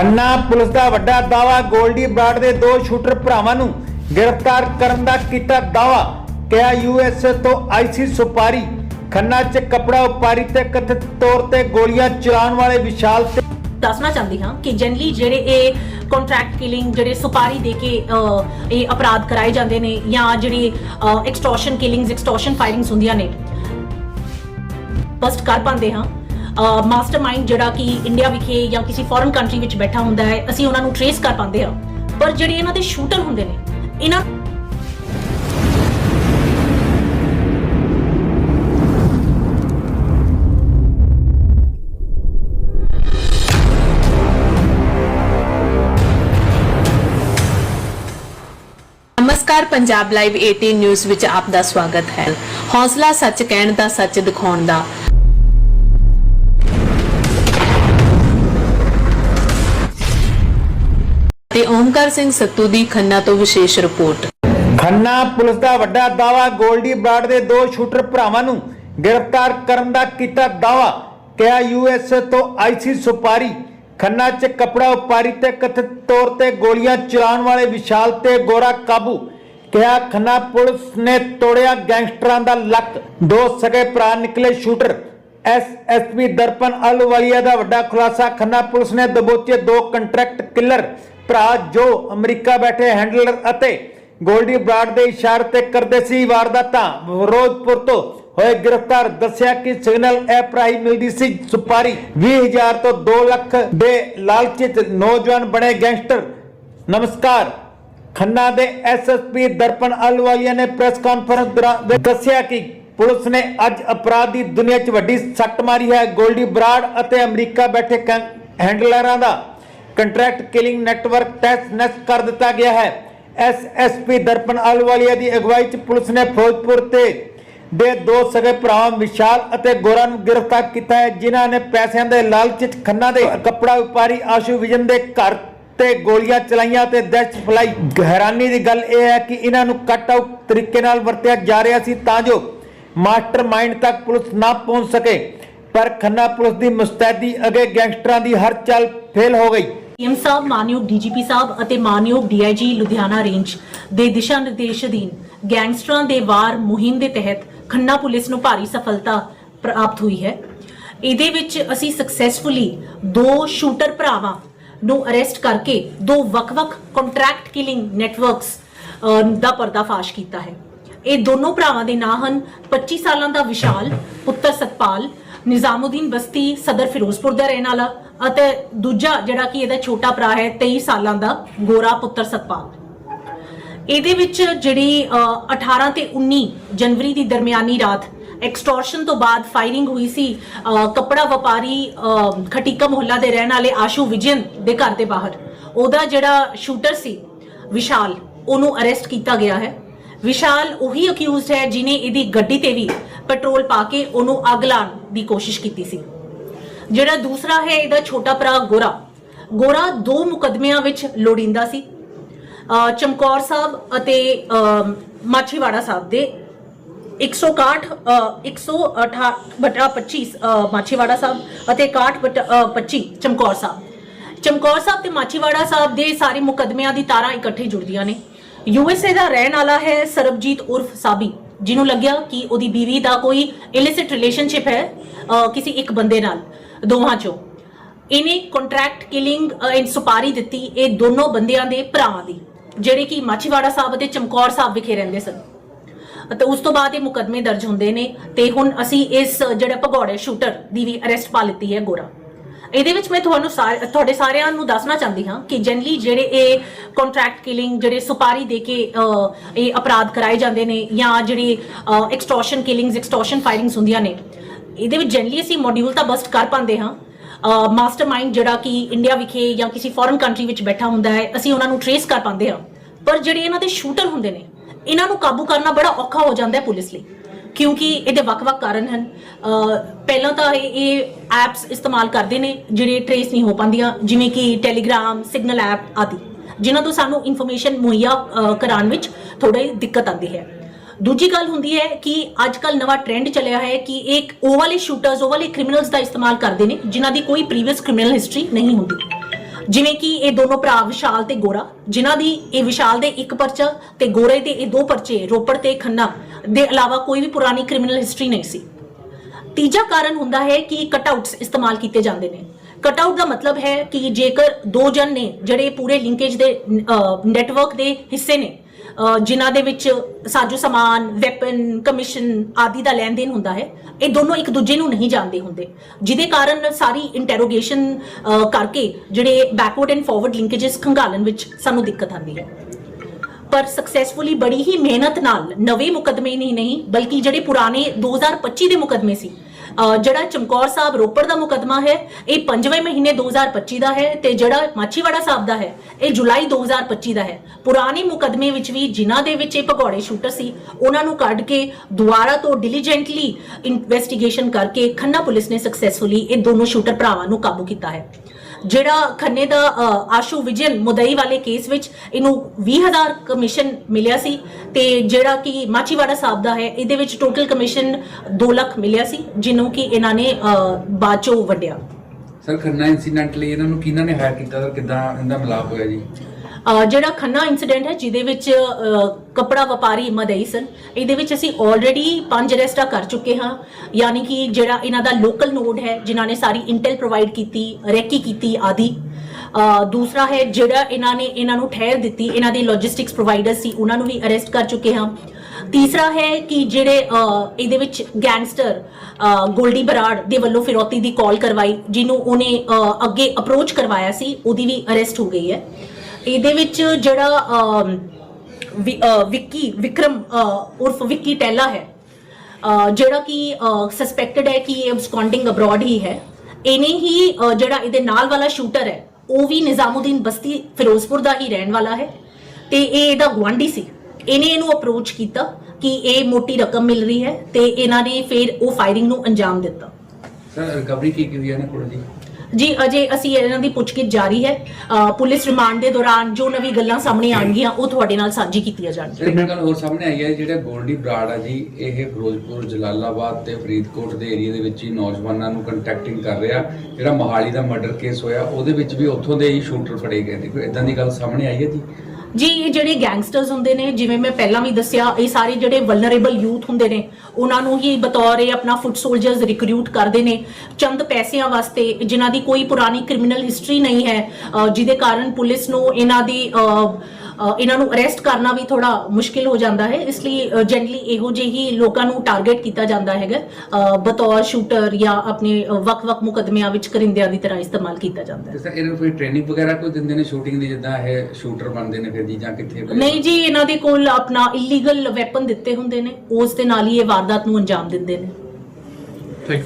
Khanna police ਦਾ ਵੱਡਾ ਦਾਵਾ ਗੋਲਡੀ ਬਰਾੜ ਦੇ ਦੋ ਸ਼ੂਟਰ ਭਰਾਵਾਂ ਨੂੰ ਗ੍ਰਿਫਤਾਰ ਕਰਨ ਦਾ ਕੀਤਾ ਦਾਵਾ ਕਿਹਾ ਯੂਐਸ ਤੋਂ ਆਈਸੀ ਸੁਪਾਰੀ। ਖੰਨਾ 'ਚ ਕਪੜਾ ਉਪਾਰੀ ਤੇ ਕਥਿਤ ਤੌਰ ਤੇ ਗੋਲੀਆਂ ਚਲਾਉਣ ਵਾਲੇ ਵਿਸ਼ਾਲ ਤੇ ਦੱਸਣਾ ਚਾਹੁੰਦੀ ਹਾਂ ਕਿ ਜਨਰਲੀ ਜਿਹੜੇ ਇਹ ਕੰਟਰੈਕਟ ਕਿਲਿੰਗ ਜਿਹੜੇ ਸੁਪਾਰੀ ਦੇ ਕੇ ਅਹ, ਇਹ ਅਪਰਾਧ ਕਰਾਏ ਜਾਂਦੇ ਨੇ ਜਾਂ ਜਿਹੜੀ ਐਕਸਟੋਰਸ਼ਨ ਕਿਲਿੰਗਸ ਐਕਸਟੋਰਸ਼ਨ ਫਾਇਰਿੰਗਸ ਹੁੰਦੀਆਂ ਨੇ। ਬਸਟ ਕਰ ਪਾਉਂਦੇ ਹਾਂ। ਮਾਸਟਰਮਾਈਂਡ ਜਿਹੜਾ ਕਿ ਇੰਡੀਆ ਵਿਖੇ ਜਾਂ ਕਿਸੇ ਫੋਰਨ ਕੰਟਰੀ ਵਿੱਚ ਬੈਠਾ ਹੁੰਦਾ ਹੈ, ਅਸੀਂ ਉਹਨਾਂ ਨੂੰ ਟ੍ਰੇਸ ਕਰ ਪਾਉਂਦੇ ਹਾਂ। ਪਰ ਜਿਹੜੇ ਇਹਨਾਂ ਦੇ ਸ਼ੂਟਰ ਹੁੰਦੇ ਨੇ, ਇਹਨਾਂ ਨਮਸਕਾਰ, ਪੰਜਾਬ ਲਾਈਵ 18 ਨਿਊਜ਼ ਵਿੱਚ ਆਪ ਦਾ ਸਵਾਗਤ ਹੈ। ਹੌਸਲਾ ਸੱਚ ਕਹਿਣ ਦਾ, ਸੱਚ ਦਿਖਾਉਣ ਦਾ। ਤੇ ਓਮਕਾਰ ਸਿੰਘ ਸੱਤੂ ਦੀ ਖੰਨਾ ਤੋਂ ਵਿਸ਼ੇਸ਼ ਰਿਪੋਰਟ। ਖੰਨਾ ਪੁਲਿਸ ਦਾ ਵੱਡਾ ਦਾਵਾ ਗੋਲਡੀ ਬਰਾੜ ਦੇ ਦੋ ਸ਼ੂਟਰ ਭਰਾਵਾਂ ਨੂੰ ਗ੍ਰਿਫਤਾਰ ਕਰਨ ਦਾ ਕੀਤਾ ਦਾਵਾ ਕਿਹਾ ਯੂਐਸ ਤੋਂ ਆਈਸੀ ਸੁਪਾਰੀ। ਖੰਨਾ 'ਚ ਕਪੜਾ ਉਪਾਰੀ ਤੇ ਕਥਿਤ ਤੌਰ ਤੇ ਗੋਲੀਆਂ ਚਲਾਉਣ ਵਾਲੇ ਵਿਸ਼ਾਲ ਤੇ ਗੋਰਾ ਕਾਬੂ। ਕਿਹਾ ਖੰਨਾ ਪੁਲਿਸ ਨੇ ਤੋੜਿਆ ਗੈਂਗਸਟਰਾਂ ਦਾ ਲੱਕ। ਦੋ ਸਗੇ ਭਰਾ ਨਿਕਲੇ ਸ਼ੂਟਰ। ਐਸਐਸਪੀ ਦਰਪਨ ਅਲਵਾਲੀਆ ਦਾ ਵੱਡਾ ਖੁਲਾਸਾ, ਖੰਨਾ ਪੁਲਿਸ ਨੇ ਦਬੋਚੇ ਦੋ ਕੰਟਰੈਕਟ ਕਿਲਰ ਭਰਾ ਜੋ ਅਮਰੀਕਾ ਬੈਠੇ ਹੈਂਡਲਰ ਅਤੇ ਗੋਲਡੀ ਬਰਾਡ ਦੇ ਇਸ਼ਾਰੇ ਤੇ ਕਰਦੇ ਸੀ ਵਾਰਦਾਤਾਂ। ਫਿਰੋਜ਼ਪੁਰ ਤੋਂ ਹੋਏ ਗ੍ਰਿਫਤਾਰ ਦੱਸਿਆ ਕਿ ਸਿਗਨਲ ਐਪ ਰਾਹੀਂ ਮਿਲਦੀ ਸੀ ਸੁਪਾਰੀ। 20000 ਤੋਂ 2 ਲੱਖ ਦੇ ਲਾਲਚਿਤ ਨੌਜਵਾਨ ਬਣੇ ਗੈਂਗਸਟਰ। ਨਮਸਕਾਰ। ਖੰਨਾ ਦੇ ਐਸਐਸਪੀ ਦਰਪਨ ਅਲਵਾਲੀਆ ਨੇ ਪ੍ਰੈਸ ਕਾਨਫਰੰਸ ਦੌਰਾਨ ਦੱਸਿਆ ਕਿ ਪੁਲਿਸ ਨੇ ਅੱਜ ਅਪਰਾਧ ਦੀ ਦੁਨੀਆ 'ਚ ਵੱਡੀ ਸੱਟ ਮਾਰੀ ਹੈ। ਗੋਲਡੀ ਬਰਾਡ ਅਤੇ ਅਮਰੀਕਾ ਬੈਠੇ ਕੰ- ਹੈਂਡਲਰਾਂ ਦਾ ਕੰਟਰੈਕਟ ਕਿਲਿੰਗ ਨੈਟਵਰਕ ਟੈਸਟ ਨੈਸ ਕਰ ਦਿੱਤਾ ਗਿਆ ਹੈ। ਐਸਐਸਪੀ ਦਰਪਨ ਅਲਵਾਲੀਆ ਦੀ ਅਗਵਾਈ 'ਚ ਪੁਲਿਸ ਨੇ ਫਿਰੋਜ਼ਪੁਰ ਤੇ ਦੇ ਦੋ ਸਗੇ ਭਰਾ ਵਿਸ਼ਾਲ ਅਤੇ ਗੋਰਾ ਨੂੰ ਗ੍ਰਿਫਤਾਰ ਕੀਤਾ ਹੈ, ਜਿਨ੍ਹਾਂ ਨੇ ਪੈਸਿਆਂ ਦੇ ਲਾਲਚ 'ਚ ਖੰਨਾ ਦੇ ਕੱਪੜਾ ਵਪਾਰੀ ਆਸ਼ੂ ਵਿਜਨ ਦੇ ਘਰ ਤੇ ਗੋਲੀਆਂ ਚਲਾਈਆਂ ਤੇ ਦਹਿਸ਼ਤ ਫੈਲਾਈ। ਹੈਰਾਨੀ ਦੀ ਗੱਲ ਇਹ ਹੈ ਕਿ ਇਹਨਾਂ ਨੂੰ ਕੱਟ ਆਊਟ ਤਰੀਕੇ ਨਾਲ ਵਰਤਿਆ ਜਾ ਰਿਹਾ ਸੀ, ਤਾਂ ਜੋ ਮਾਸਟਰਮਾਈਂਡ ਤੱਕ ਪੁਲਿਸ ਨਾ ਪਹੁੰਚ ਸਕੇ, ਪਰ ਖੰਨਾ ਪੁਲਿਸ ਦੀ ਮੁਸਤੈਦੀ ਅਗੇ ਗੈਂਗਸਟਰਾਂ ਦੀ ਹਰ ਚਾਲ ਫੇਲ ਹੋ ਗਈ। ਐਮ ਸਾਹਿਬ, ਮਾਨਯੋਗ ਡੀਜੀਪੀ ਸਾਹਿਬ ਅਤੇ ਮਾਨਯੋਗ ਡੀਆਈਜੀ ਲੁਧਿਆਣਾ ਰੇਂਜ ਦੇ ਦਿਸ਼ਾ ਨਿਰਦੇਸ਼ ਅਧੀਨ ਗੈਂਗਸਟਰਾਂ ਦੇ ਵਾਰ ਮੁਹਿੰਮ ਦੇ ਤਹਿਤ ਖੰਨਾ ਪੁਲਿਸ ਨੂੰ ਭਾਰੀ ਸਫਲਤਾ ਪ੍ਰਾਪਤ ਹੋਈ ਹੈ। ਇਹਦੇ ਵਿੱਚ ਅਸੀਂ ਸਕਸੈਸਫੁਲੀ ਦੋ ਸ਼ੂਟਰ ਭਰਾਵਾਂ ਨੂੰ ਅਰੈਸਟ ਕਰਕੇ ਦੋ ਵੱਖ-ਵੱਖ ਕੰਟਰੈਕਟ ਕਿਲਿੰਗ ਨੈਟਵਰਕਸ ਦਾ ਪਰਦਾਫਾਸ਼ ਕੀਤਾ ਹੈ। ਇਹ ਦੋਨੋਂ ਭਰਾਵਾਂ ਦੇ ਨਾਂ ਹਨ। 25 ਸਾਲਾਂ ਦਾ ਵਿਸ਼ਾਲ ਪੁੱਤਰ ਸਤਪਾਲ ਨਿਜ਼ਾਮੁਦੀਨ ਬਸਤੀ ਸਦਰ ਫਿਰੋਜ਼ਪੁਰ ਦਾ ਰਹਿਣ ਵਾਲਾ ਅਤੇ ਦੂਜਾ ਜਿਹੜਾ ਕਿ ਇਹਦਾ ਛੋਟਾ ਭਰਾ ਹੈ 23 ਸਾਲਾਂ ਦਾ ਗੋਰਾ ਪੁੱਤਰ ਸਤਪਾਲ। ਇਹਦੇ ਵਿੱਚ ਜਿਹੜੀ ਅ, 18 ਤੇ 19 ਜਨਵਰੀ ਦੀ ਦਰਮਿਆਨੀ ਰਾਤ ਐਕਸਟੋਰਸ਼ਨ ਤੋਂ ਬਾਅਦ ਫਾਇਰਿੰਗ ਹੋਈ ਸੀ ਅ, ਕੱਪੜਾ ਵਪਾਰੀ ਖਟੀਕਾ ਮੁਹੱਲਾ ਦੇ ਰਹਿਣ ਵਾਲੇ ਆਸ਼ੂ ਵਿਜਨ ਦੇ ਘਰ ਦੇ ਬਾਹਰ। ਉਹਦਾ ਜਿਹੜਾ ਸ਼ੂਟਰ ਸੀ ਵਿਸ਼ਾਲ ਉਹਨੂੰ ਅਰੈਸਟ ਕੀਤਾ ਗਿਆ ਹੈ। ਵਿਸ਼ਾਲ ਉਹੀ ਅਕਿਊਜ਼ਡ ਹੈ ਜਿਨੇ ਇਹਦੀ ਗੱਡੀ ਤੇ ਵੀ ਪੈਟਰੋਲ ਪਾ ਕੇ ਉਹਨੂੰ ਅੱਗ ਲਾਉਣ ਦੀ ਕੋਸ਼ਿਸ਼ ਕੀਤੀ ਸੀ। ਜਿਹੜਾ ਦੂਸਰਾ ਹੈ ਇਹਦਾ ਛੋਟਾ ਭਰਾ ਗੋਰਾ। ਗੋਰਾ ਦੋ ਮੁਕਦਮਿਆਂ ਵਿੱਚ ਲੋੜਿੰਦਾ ਸੀ। ਚਮਕੌਰ ਸਾਹਿਬ ਅਤੇ ਮਾਛੀਵਾੜਾ ਸਾਹਿਬ ਦੇ। 161 ਅਹ, 128 ਬਟਾ 25 ਮਾਛੀਵਾੜਾ ਸਾਹਿਬ ਅਤੇ 61 ਬਟਾ ਅਹ, 25 ਚਮਕੌਰ ਸਾਹਿਬ। ਚਮਕੌਰ ਸਾਹਿਬ ਤੇ ਮਾਛੀਵਾੜਾ ਸਾਹਿਬ ਦੇ ਸਾਰੇ ਮੁਕਦਮਿਆਂ ਦੀ ਤਾਰਾਂ ਇਕੱਠੇ ਜੁੜਦੀਆਂ ਨੇ। ਯੂਐਸਏ ਦਾ ਰਹਿਣ ਵਾਲਾ ਹੈ ਸਰਬਜੀਤ ਉਰਫ ਸਾਬੀ, ਜਿਹਨੂੰ ਲੱਗਿਆ ਕਿ ਉਹਦੀ ਬੀਵੀ ਦਾ ਕੋਈ ਇਲਿਸਿਟ ਰਿਲੇਸ਼ਨਸ਼ਿਪ ਹੈ ਕਿਸੇ ਇੱਕ ਬੰਦੇ ਨਾਲ, ਦੋਵਾਂ ਚੋਂ। ਇਹਨੇ ਕੰਟਰੈਕਟ ਕਿਲਿੰਗ ਇਨ ਸੁਪਾਰੀ ਦਿੱਤੀ ਇਹ ਦੋਨੋਂ ਬੰਦਿਆਂ ਦੇ ਭਰਾਵਾਂ ਦੀ, ਜਿਹੜੇ ਕਿ ਮਾਛੀਵਾੜਾ ਸਾਹਿਬ ਅਤੇ ਚਮਕੌਰ ਸਾਹਿਬ ਵਿਖੇ ਰਹਿੰਦੇ ਸਨ। ਅਤੇ ਉਸ ਤੋਂ ਬਾਅਦ ਇਹ ਮੁਕਦਮੇ ਦਰਜ ਹੁੰਦੇ ਨੇ ਤੇ ਹੁਣ ਅਸੀਂ ਇਸ, ਜਿਹੜਾ ਭਗੌੜੇ ਸ਼ੂਟਰ ਦੀ ਵੀ ਅਰੈਸਟ ਪਾ ਲਿੱਤੀ ਹੈ ਗੋਰਾ। ਇਹਦੇ ਵਿੱਚ ਮੈਂ ਤੁਹਾਨੂੰ ਸਾਰੇ- ਤੁਹਾਡੇ ਸਾਰਿਆਂ ਨੂੰ ਦੱਸਣਾ ਚਾਹੁੰਦੀ ਹਾਂ ਕਿ ਜਨਰਲੀ ਜਿਹੜੇ ਇਹ ਕੰਟਰੈਕਟ ਕਿਲਿੰਗ ਜਿਹੜੇ ਸੁਪਾਰੀ ਦੇ ਕੇ ਇਹ ਅਪਰਾਧ ਕਰਾਏ ਜਾਂਦੇ ਨੇ ਜਾਂ ਜਿਹੜੀ ਐਕਸਟੋਰਸ਼ਨ ਕਿਲਿੰਗਸ ਐਕਸਟੋਰਸ਼ਨ ਫਾਇਰਿੰਗਸ ਹੁੰਦੀਆਂ ਨੇ, ਇਹਦੇ ਵਿੱਚ ਜਨਰਲੀ ਅਸੀਂ ਮੋਡਿਊਲ ਤਾਂ ਬਸਟ ਕਰ ਪਾਉਂਦੇ ਹਾਂ। ਮਾਸਟਰਮਾਈਂਡ ਜਿਹੜਾ ਕਿ ਇੰਡੀਆ ਵਿਖੇ ਜਾਂ ਕਿਸੇ ਫੋਰਨ ਕੰਟਰੀ ਵਿੱਚ ਬੈਠਾ ਹੁੰਦਾ ਹੈ, ਅਸੀਂ ਉਹਨਾਂ ਨੂੰ ਟ੍ਰੇਸ ਕਰ ਪਾਉਂਦੇ ਹਾਂ। ਪਰ ਜਿਹੜੇ ਇਹਨਾਂ ਦੇ ਸ਼ੂਟਰ ਹੁੰਦੇ ਨੇ, ਇਹਨਾਂ ਨੂੰ ਕਾਬੂ ਕਰਨਾ ਬੜਾ ਔਖਾ ਹੋ ਜਾਂਦਾ ਹੈ ਪੁਲਿਸ ਲਈ। ਕਿਉਂਕਿ ਇਹਦੇ ਵੱਖ-ਵੱਖ ਕਾਰਨ ਹਨ। ਪਹਿਲਾਂ ਤਾਂ ਇਹ ਇਹ ਐਪਸ ਇਸਤੇਮਾਲ ਕਰਦੇ ਨੇ ਜਿਹੜੇ ਟ੍ਰੇਸ ਨਹੀਂ ਹੋ ਪਾਉਂਦੀਆਂ, ਜਿਵੇਂ ਕਿ ਟੈਲੀਗ੍ਰਾਮ ਸਿਗਨਲ ਐਪ ਆਦਿ, ਜਿਨ੍ਹਾਂ ਤੋਂ ਸਾਨੂੰ ਇਨਫੋਰਮੇਸ਼ਨ ਮੁਹੱਈਆ ਕਰਾਉਣ ਵਿੱਚ ਥੋੜੀ ਦਿੱਕਤ ਆਉਂਦੀ ਹੈ। ਦੂਜੀ ਗੱਲ ਹੁੰਦੀ ਹੈ ਕਿ ਅੱਜ ਕੱਲ ਨਵਾਂ ਟ੍ਰੈਂਡ ਚੱਲਿਆ ਹੈ ਕਿ ਇੱਕ ਉਹ ਵਾਲੇ ਸ਼ੂਟਰਸ ਉਹ ਵਾਲੇ ਕ੍ਰਿਮੀਨਲਸ ਦਾ ਇਸਤੇਮਾਲ ਕਰਦੇ ਨੇ, ਜਿਨ੍ਹਾਂ ਦੀ ਕੋਈ ਪ੍ਰੀਵੀਅਸ ਕ੍ਰਿਮੀਨਲ ਹਿਸਟਰੀ ਨਹੀਂ ਹੁੰਦੀ। ਜਿਵੇਂ ਕਿ ਇਹ ਦੋਨੋਂ ਭਰਾ ਵਿਸ਼ਾਲ ਤੇ ਗੋਰਾ, ਜਿਨ੍ਹਾਂ ਦੀ ਇਹ ਵਿਸ਼ਾਲ ਦੇ ਇੱਕ ਪਰਚਾ ਤੇ ਗੋਰੇ ਦੇ ਇਹ ਦੋ ਪਰਚੇ, ਰੋਪੜ ਤੇ ਖੰਨਾ, ਦੇ ਇਲਾਵਾ ਕੋਈ ਵੀ ਪੁਰਾਣੀ ਕ੍ਰਿਮੀਨਲ ਹਿਸਟਰੀ ਨਹੀਂ ਸੀ। ਤੀਜਾ ਕਾਰਨ ਹੁੰਦਾ ਹੈ ਕਿ ਕਟਆਊਟਸ ਇਸਤੇਮਾਲ ਕੀਤੇ ਜਾਂਦੇ ਨੇ। ਕਟਆਊਟ ਦਾ ਮਤਲਬ ਹੈ ਕਿ ਜੇਕਰ ਦੋ ਜਨ ਨੇ ਜਿਹੜੇ ਪੂਰੇ ਲਿੰਕੇਜ ਦੇ ਨੈਟਵਰਕ ਦੇ ਹਿੱਸੇ ਨੇ ਜਿਨ੍ਹਾਂ ਦੇ ਵਿੱਚ ਸਾਜੋ ਸਮਾਨ ਵੈਪਨ ਕਮਿਸ਼ਨ ਆਦਿ ਦਾ ਲੈਣ ਦੇਣ ਹੁੰਦਾ ਹੈ, ਇਹ ਦੋਨੋਂ ਇੱਕ ਦੂਜੇ ਨੂੰ ਨਹੀਂ ਜਾਣਦੇ ਹੁੰਦੇ। ਜਿਹਦੇ ਕਾਰਨ ਸਾਰੀ ਇੰਟਰੋਗੇਸ਼ਨ ਕਰਕੇ ਜਿਹੜੇ ਬੈਕਵਰਡ ਐਂਡ ਫਾਰਵਰਡ ਲਿੰਕੇजेस ਖੰਗਾਲਣ ਵਿੱਚ ਸਾਨੂੰ ਦਿੱਕਤ ਆਉਂਦੀ ਹੈ। ਪਰ ਸਕਸੈਸਫੁਲੀ ਬੜੀ ਹੀ ਮਿਹਨਤ ਨਾਲ, ਨਵੇਂ ਮੁਕਦਮੇ ਨਹੀਂ ਨਹੀਂ, ਬਲਕਿ ਜਿਹੜੇ ਪੁਰਾਣੇ 2025 ਦੇ ਮੁਕਦਮੇ ਸੀ ਜਿਹੜਾ ਚਮਕੌਰ ਸਾਹਿਬ ਰੋਪੜ ਦਾ ਮੁਕਦਮਾ ਹੈ, ਇਹ 5ਵੇਂ ਮਹੀਨੇ 2025 ਦਾ ਹੈ ਤੇ ਜਿਹੜਾ ਮਾਛੀਵਾੜਾ ਸਾਹਿਬ ਦਾ ਹੈ, ਇਹ ਜੁਲਾਈ 2025 ਦਾ ਹੈ। ਪੁਰਾਣੇ ਮੁਕਦਮੇ ਵਿੱਚ ਵੀ ਜਿਨ੍ਹਾਂ ਦੇ ਵਿੱਚ ਇਹ ਭਗੌੜੇ ਸ਼ੂਟਰ ਸੀ, ਉਹਨਾਂ ਨੂੰ ਕੱਢ ਕੇ ਦੁਬਾਰਾ ਤੋਂ ਡਿਲੀਜੈਂਟਲੀ ਇਨਵੈਸਟੀਗੇਸ਼ਨ ਕਰਕੇ ਖੰਨਾ ਪੁਲਿਸ ਨੇ ਸਕਸੈਸਫੁਲੀ ਇਹ ਦੋਨੋਂ ਸ਼ੂਟਰ ਭਰਾਵਾਂ ਨੂੰ ਕਾਬੂ ਕੀਤਾ ਹੈ। ਜਿਹੜਾ ਖੰਨੇ ਦਾ ਆਸ਼ੂ ਵਿਜਨ ਮੁਦਈ ਵਾਲੇ ਕੇਸ ਵਿੱਚ ਇਹਨੂੰ 20000 ਕਮਿਸ਼ਨ ਮਿਲਿਆ ਸੀ ਤੇ ਜਿਹੜਾ ਕਿ ਮਾਚੀਵਾੜਾ ਸਾਹਿਬ ਦਾ ਹੈ ਇਹਦੇ ਵਿੱਚ ਟੋਟਲ ਕਮਿਸ਼ਨ 2 ਲੱਖ ਮਿਲਿਆ ਸੀ ਜਿਹਨੂੰ ਕਿ ਇਹਨਾਂ ਨੇ ਅ, ਬਾਅਦ ਚੋਂ ਵੰਡਿਆ ਸਰ ਖੰਨਾ ਇਨਸੀਡੈਂਟ ਲਈ ਇਹਨਾਂ ਨੂੰ ਕਿਹਨਾਂ ਨੇ ਹਾਇਰ ਕੀਤਾ? ਤੇ ਕਿੱਦਾਂ ਇਹਦਾ ਮਿਲਾਪ ਹੋਇਆ ਜੀ? ਜਿਹੜਾ ਖੰਨਾ ਇਨਸੀਡੈਂਟ ਹੈ ਜਿਹਦੇ ਵਿੱਚ ਅ, ਕੱਪੜਾ ਵਪਾਰੀ ਮਦਈ ਸਨ। ਇਹਦੇ ਵਿੱਚ ਅਸੀਂ ਆਲਰੇਡੀ ਪੰਜ ਅਰੈਸਟਾਂ ਕਰ ਚੁੱਕੇ ਹਾਂ। ਯਾਨੀ ਕਿ ਜਿਹੜਾ ਇਹਨਾਂ ਦਾ ਲੋਕਲ ਨੋਡ ਹੈ ਜਿਨ੍ਹਾਂ ਨੇ ਸਾਰੀ ਇੰਟੈਲ ਪ੍ਰੋਵਾਈਡ ਕੀਤੀ ਰੈਕੀ ਕੀਤੀ ਆਦਿ। ਦੂਸਰਾ ਹੈ ਜਿਹੜਾ ਇਹਨਾਂ ਨੇ ਇਹਨਾਂ ਨੂੰ ਠਹਿਰ ਦਿੱਤੀ ਇਹਨਾਂ ਦੇ ਲੌਜਿਸਟਿਕਸ ਪ੍ਰੋਵਾਈਡਰ ਸੀ ਉਹਨਾਂ ਨੂੰ ਵੀ ਅਰੈਸਟ ਕਰ ਚੁੱਕੇ ਹਾਂ। ਤੀਸਰਾ ਹੈ ਕਿ ਜਿਹੜੇ ਇਹਦੇ ਵਿੱਚ ਗੈਂਗਸਟਰ ਗੋਲਡੀ ਬਰਾੜ ਦੇ ਵੱਲੋਂ ਫਿਰੌਤੀ ਦੀ ਕਾਲ ਕਰਵਾਈ ਜਿਹਨੂੰ ਉਹਨੇ ਅੱਗੇ ਅਪਰੋਚ ਕਰਵਾਇਆ ਸੀ ਉਹਦੀ ਵੀ ਅਰੈਸਟ ਹੋ ਗਈ ਹੈ। ਇਹਦੇ ਵਿੱਚ ਜਿਹੜਾ ਵਿੱਕੀ, ਵਿਕਰਮ ਉਰਫ ਵਿੱਕੀ ਟੈਲਾ ਹੈ। ਜਿਹੜਾ ਕਿ ਸਸਪੈਕਟਡ ਹੈ ਕਿ ਇਹ ਅਬਸਕੌਂਡਿੰਗ ਅਬਰੋਡ ਹੀ ਹੈ। ਇਹਨੇ ਹੀ ਜਿਹੜਾ ਇਹਦੇ ਨਾਲ ਵਾਲਾ ਸ਼ੂਟਰ ਹੈ, ਉਹ ਵੀ ਨਿਜ਼ਾਮੁਦੀਨ ਬਸਤੀ ਫਿਰੋਜ਼ਪੁਰ ਦਾ ਹੀ ਰਹਿਣ ਵਾਲਾ ਹੈ। ਤੇ ਇਹ ਇਹਦਾ ਗੁਆਂਢੀ ਸੀ। ਇਹਨੇ ਇਹਨੂੰ ਅਪਰੋਚ ਕੀਤਾ ਕਿ ਇਹ ਮੋਟੀ ਰਕਮ ਮਿਲ ਰਹੀ ਹੈ ਤੇ ਇਹਨਾਂ ਨੇ ਫਿਰ ਉਹ ਫਾਇਰਿੰਗ ਨੂੰ ਅੰਜਾਮ ਦਿੱਤਾ। ਸਰ ਰਿਕਵਰੀ ਕੀ ਕੀ ਹੈ ਇਹਨਾਂ ਕੋਲ ਜੀ? ਜੀ ਅਜੇ ਅਸੀਂ ਇਹਨਾਂ ਦੀ ਪੁੱਛਗਿੱਛ ਜਾਰੀ ਹੈ। ਅ, ਪੁਲਿਸ ਰਿਮਾਂਡ ਦੇ ਦੌਰਾਨ ਜੋ ਨਵੀਂ ਗੱਲਾਂ ਸਾਹਮਣੇ ਆਣਗੀਆਂ ਉਹ ਤੁਹਾਡੇ ਨਾਲ ਸਾਂਝੀ ਕੀਤੀਆਂ ਜਾਣਗੀਆਂ। ਇੱਕ ਗੱਲ ਹੋਰ ਸਾਹਮਣੇ ਆਈ ਹੈ ਜਿਹੜਾ ਗੋਲਡੀ ਬਰਾੜ ਆ ਜੀ ਇਹ ਫਿਰੋਜ਼ਪੁਰ ਜਲਾਲਾਬਾਦ ਤੇ ਫਰੀਦਕੋਟ ਦੇ ਏਰੀਆ ਦੇ ਵਿੱਚ ਹੀ ਨੌਜਵਾਨਾਂ ਨੂੰ ਕੰਟੈਕਟਿੰਗ ਕਰ ਰਿਹਾ। ਜਿਹੜਾ ਮੋਹਾਲੀ ਦਾ ਮਰਡਰ ਕੇਸ ਹੋਇਆ ਉਹਦੇ ਵਿੱਚ ਵੀ ਉੱਥੋਂ ਦੇ ਹੀ ਸ਼ੂਟਰ ਫੜੇ ਗਏ ਨੇ। ਕੋਈ ਇਦਾਂ ਦੀ ਗੱਲ ਸਾਹਮਣੇ ਆਈ ਹੈ ਜੀ? ਜੀ, ਇਹ ਜਿਹੜੇ ਗੈਂਗਸਟਰਸ ਹੁੰਦੇ ਨੇ, ਜਿਵੇਂ ਮੈਂ ਪਹਿਲਾਂ ਵੀ ਦੱਸਿਆ, ਇਹ ਸਾਰੇ ਜਿਹੜੇ ਵਲਨਰੇਬਲ ਯੂਥ ਹੁੰਦੇ ਨੇ, ਉਹਨਾਂ ਨੂੰ ਹੀ ਬਤੌਰ ਇਹ ਆਪਣਾ ਫੁੱਟ ਸੋਲਜਰਸ ਰਿਕਰੂਟ ਕਰਦੇ ਨੇ, ਚੰਦ ਪੈਸਿਆਂ ਵਾਸਤੇ, ਜਿਨ੍ਹਾਂ ਦੀ ਕੋਈ ਪੁਰਾਣੀ ਕ੍ਰਿਮੀਨਲ ਹਿਸਟਰੀ ਨਹੀਂ ਹੈ ਜਿਹਦੇ ਕਾਰਨ ਪੁਲਿਸ ਨੂੰ ਇਹਨਾਂ ਦੀ ਇਹਨਾਂ ਨੂੰ ਅਰੈਸਟ ਕਰਨਾ ਵੀ ਥੋੜਾ ਮੁਸ਼ਕਿਲ ਹੋ ਜਾਂਦਾ ਹੈ। ਇਸ ਲਈ ਜਨਰਲੀ ਇਹੋ ਜਿਹੇ ਹੀ ਲੋਕਾਂ ਨੂੰ ਟਾਰਗੇਟ ਕੀਤਾ ਜਾਂਦਾ ਹੈਗਾ। ਬਤੌਰ ਸ਼ੂਟਰ ਜਾਂ ਆਪਣੇ ਵੱਖ-ਵੱਖ ਮੁਕਦਮਿਆਂ ਵਿੱਚ ਕਰਿੰਦਿਆਂ ਦੀ ਤਰ੍ਹਾਂ ਇਸਤੇਮਾਲ ਕੀਤਾ ਜਾਂਦਾ ਹੈ। ਤੇ ਸਰ ਇਹਨਾਂ ਨੂੰ ਕੋਈ ਟ੍ਰੇਨਿੰਗ ਵਗੈਰਾ ਕੋਈ ਦਿੰਦੇ ਨੇ ਸ਼ੂਟਿੰਗ ਦੀ ਜਿੱਦਾਂ ਇਹ ਸ਼ੂਟਰ ਬਣਦੇ ਨੇ ਫਿਰ ਜੀ ਜਾਂ ਕਿੱਥੇ ਨਹੀਂ ਜੀ ਇਹਨਾਂ ਦੇ ਕੋਲ ਆਪਣਾ ਇਲੀਗਲ ਵੈਪਨ ਦਿੱਤੇ ਹੁੰਦੇ ਨੇ। ਉਸ ਦੇ ਨਾਲ ਹੀ ਇਹ ਵਾਰਦਾਤ ਨੂੰ ਅੰਜਾਮ ਦਿੰਦੇ ਨੇ। ਥੈਂਕ